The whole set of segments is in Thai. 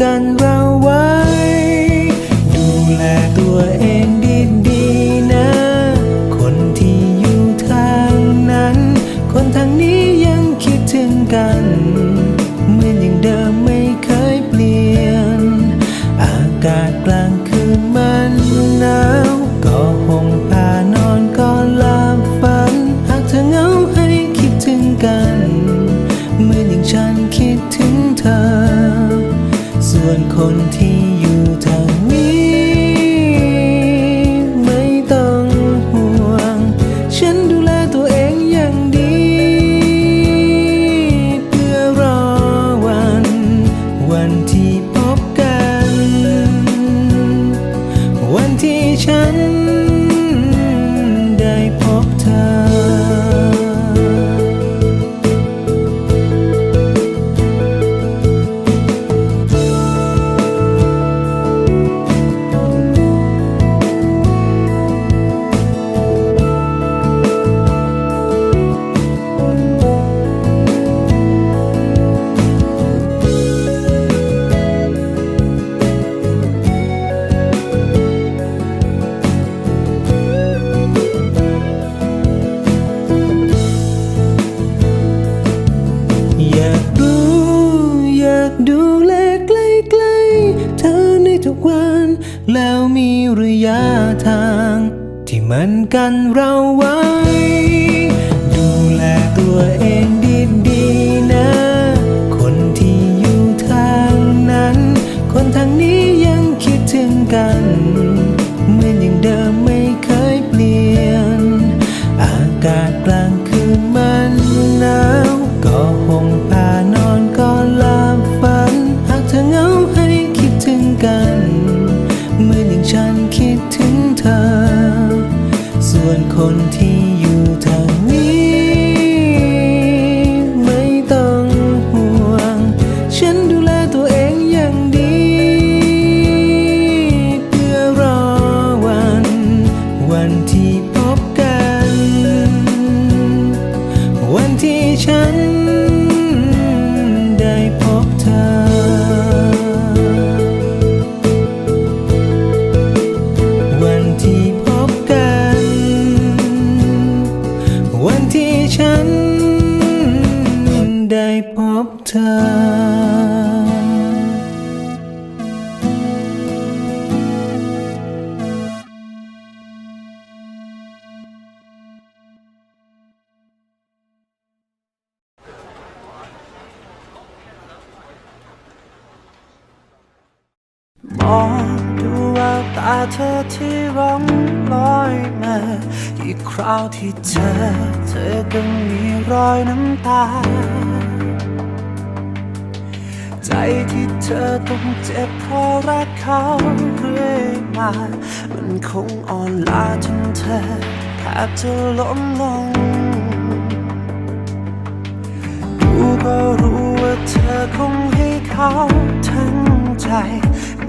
มั องดูแววตาเธอที่ร้องลอยมาอีกคราวที่เจอเธอก็มีรอยน้ำตา ใจที่เธอต้องเจ็บเพราะรักเขาเรื่อยมา มันคงอ่อนล้าจนเธอแทบจะล้มลงดูก็รู้ว่าเธอคงให้เขาทั้งใจ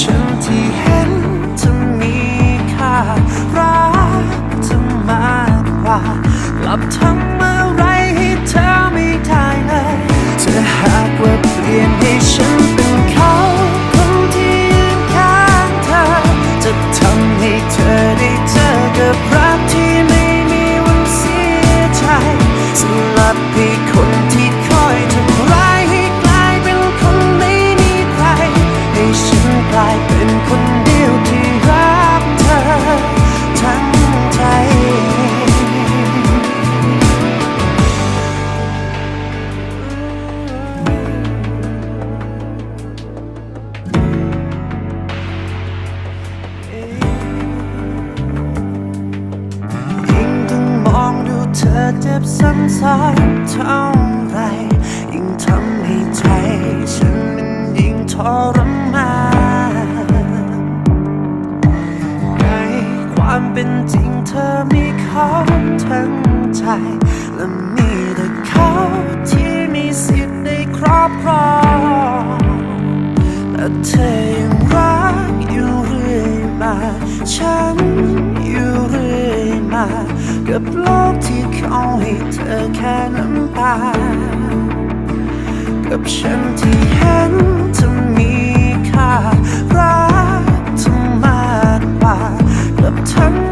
ฉันที่เห็นจะมีค่ารักเธอมากกว่าหลับทั้ง เป็นจริงเธอมีเขาทั้งใจ และมีแต่เขาที่มีสิทธิ์ในครอบครองแต่เธอยังรักอยู่เรื่อยมา ฉันอยู่เรื่อยมา กับโลกที่เขาให้เธอแค่น้ำตา กับฉันที่เห็นเธอ turn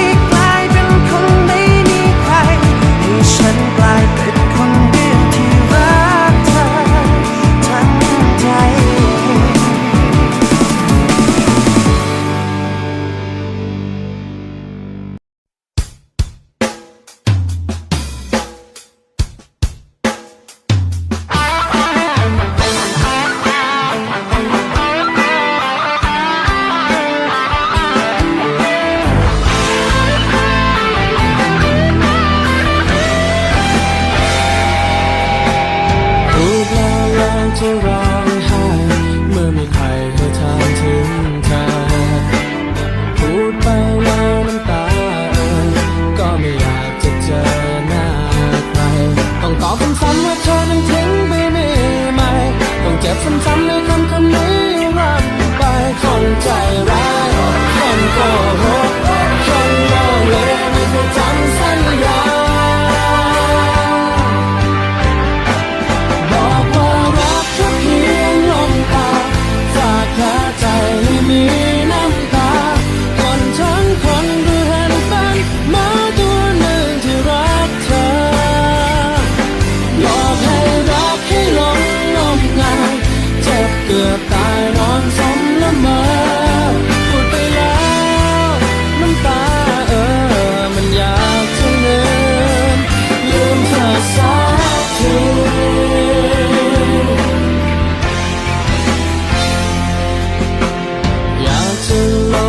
around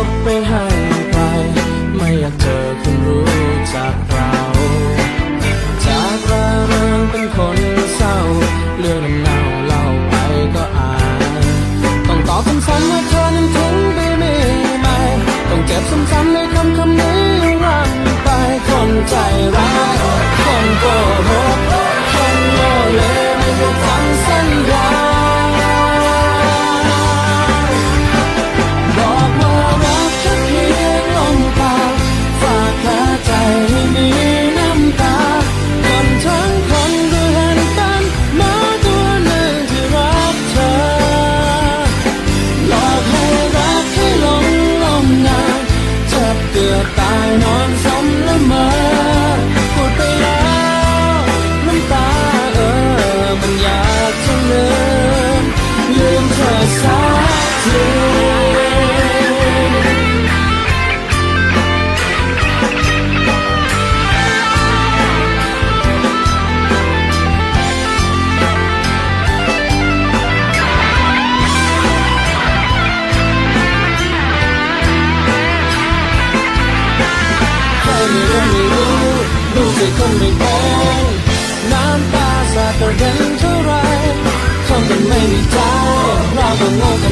บไปให้ไป ไม่อยากเจอคนรู้จักเรา จากระเริงเป็นคนเศร้า เรื่องเงาเล่าไปก็อาย ต้องตอบสั่งว่าเธอนั้นทิ้งไปไม่ไหมต้องเจ็บซ้ำๆในคำคำนี้ร่งไปคนใจร้ายคนโกหก มีน้ำตาบนทั้งคนก็เห็นกันหมาตัวหนึ่งที่รักเธอหลอกให้รักให้หลงลมนานเธอเกือบตายนอนสมละเมอ Como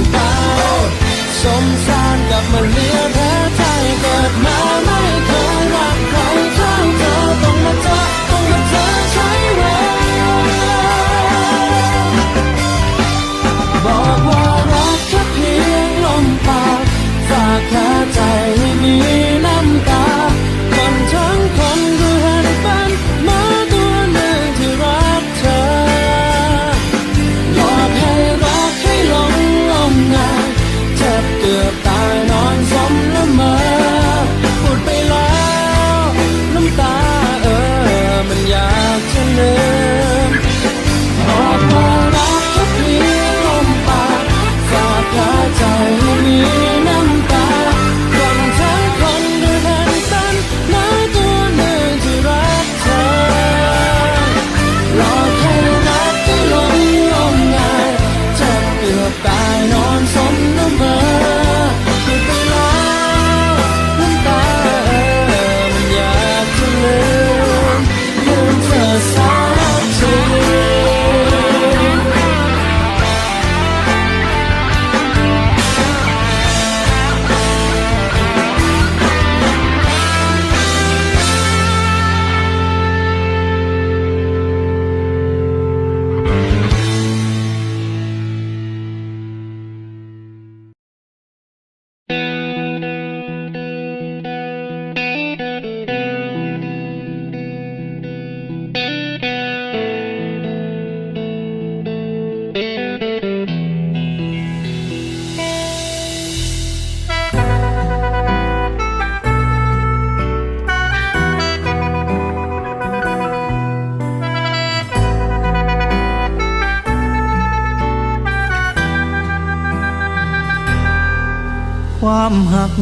ความหัก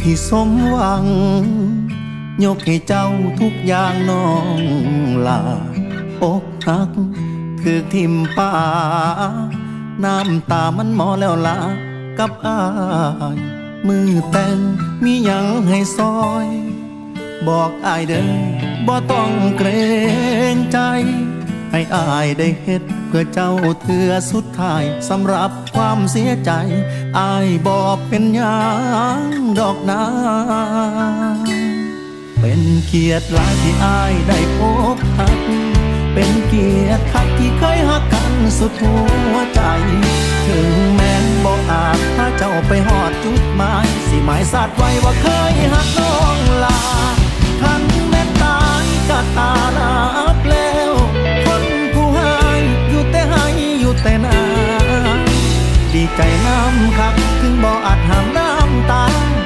ที่สมหวัง ยกให้เจ้าทุกอย่างน้องลาอกหัก คือทิมป่า น้ำตามันหมอแล้วลากับอาย มือแต่งมีหยังให้ซอย บอกอายเด้อบ่ต้องเกรงใจ ให้อายได้เฮ็ด เพื่อเจ้าเถือสุดท้ายสำหรับความเสียใจ อายบอกเป็นหยังดอกนาเป็นเกียรติหลายที่อายได้พบหักเป็นเกียรติคักที่เคยหักกันสุดหัวใจ ถึงแม้นบอกอาจถ้าเจ้าไปหอดจุดหมาย สิหมายสัตว์ไว้ว่าเคยหักน้องลาทันแม้นตายก็ตาลา ใจน้ำคักถึงบ่ออาจหามน้ำตา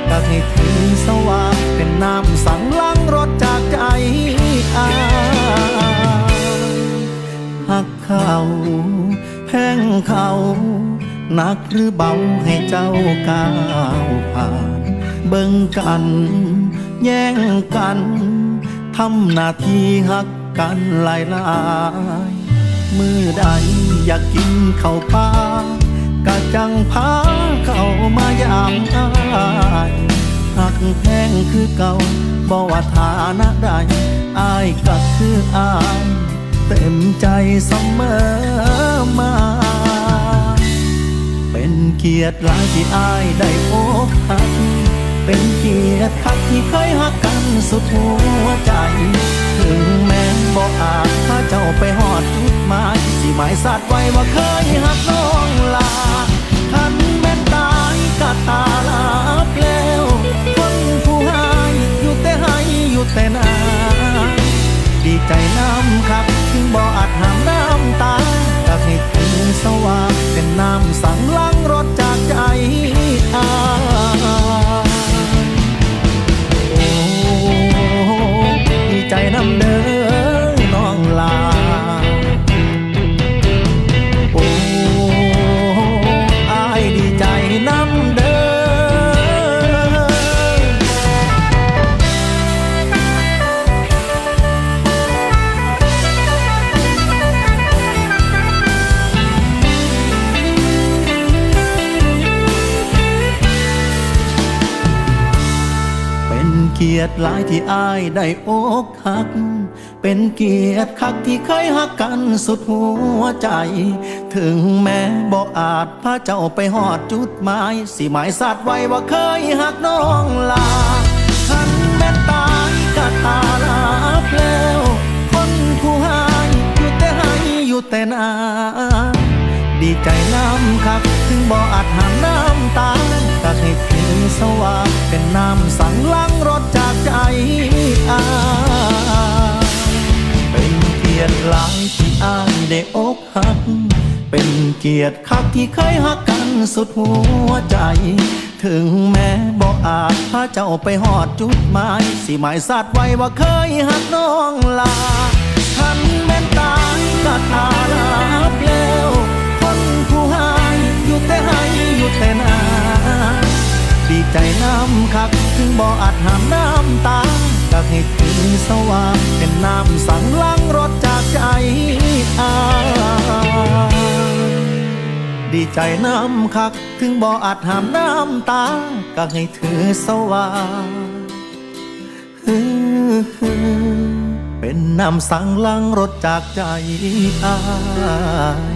ก็ให้ถึงสว่างเป็นน้ำสั่งล้างรถจากใจอาหักเขาแห้งเขาหนักหรือเบาให้เจ้าก้าวผ่าน เบิ่งกัน แย่งกันทำหน้าที่หักกันหลายหลายมือใดอยากกินข้าวปลา กะจังพาเข้ามายามอายหักแพงคือเก่าบ่ว่าฐานะใดอายก็คืออายเต็มใจเสมอมา เป็นเกียรติหลายที่อายได้พบหัก เป็นเกียรติคักที่เคยหักกันสุดหัวใจ ถึงแม้บอกอาจถ้าเจ้าไปหอดจุดหมายสิหมายสัตว์ไว้ว่าเคยหักน้องลาทันแม้นตายก็ตาลาบแล้วคนผู้ให้อยู่แต่ให้อยู่แต่นาดีใจน้ำคักถึงบ่อาจหามน้ำตาอยากให้ถึงสว่างเป็นน้ำสั่งล้างรถจากใจอา ยรติหลายที่อายได้อกหัก เป็นเกียรติคักที่เคยหักกันสุดหัวใจ ถึงแม้บ่อาจพาเจ้าไปหอดจุดหมาย สิหมายสัตว์ไว้ว่าเคยหักน้องลาทันแม่นตายก็ตาลาเพลวคนผู้หายอยู่แต่ให้อยู่แต่นา ดีใจน้ำคัก ถึงบ่อาจหามน้ำตาก็ให้ถือสว่างเป็นน้ำสั่งลังรถจากใจอาเป็นเกียรติหลายที่อายได้อกหัก เป็นเกียรติคักที่เคยหักกันสุดหัวใจ ถึงแม้บ่อาจพาเจ้าไปหอดจุดหมาย สิหมายสัตว์ไว้ว่าเคยหักน้องลาทันแม่นตายก็ทาลาเปลวคนผู้หา อยู่แต่ให้อยู่แต่นาดีใจน้ำคักถึงบ่ออาจหามน้ำตาก็ให้ถึงสว่างเป็นน้ำสั่งลังรถจากใจอาดีใจน้ำคักถึงบ่ออาจหามน้ำตาก็ให้ถือสว่างเป็นน้ำสั่งลังรถจากใจอาย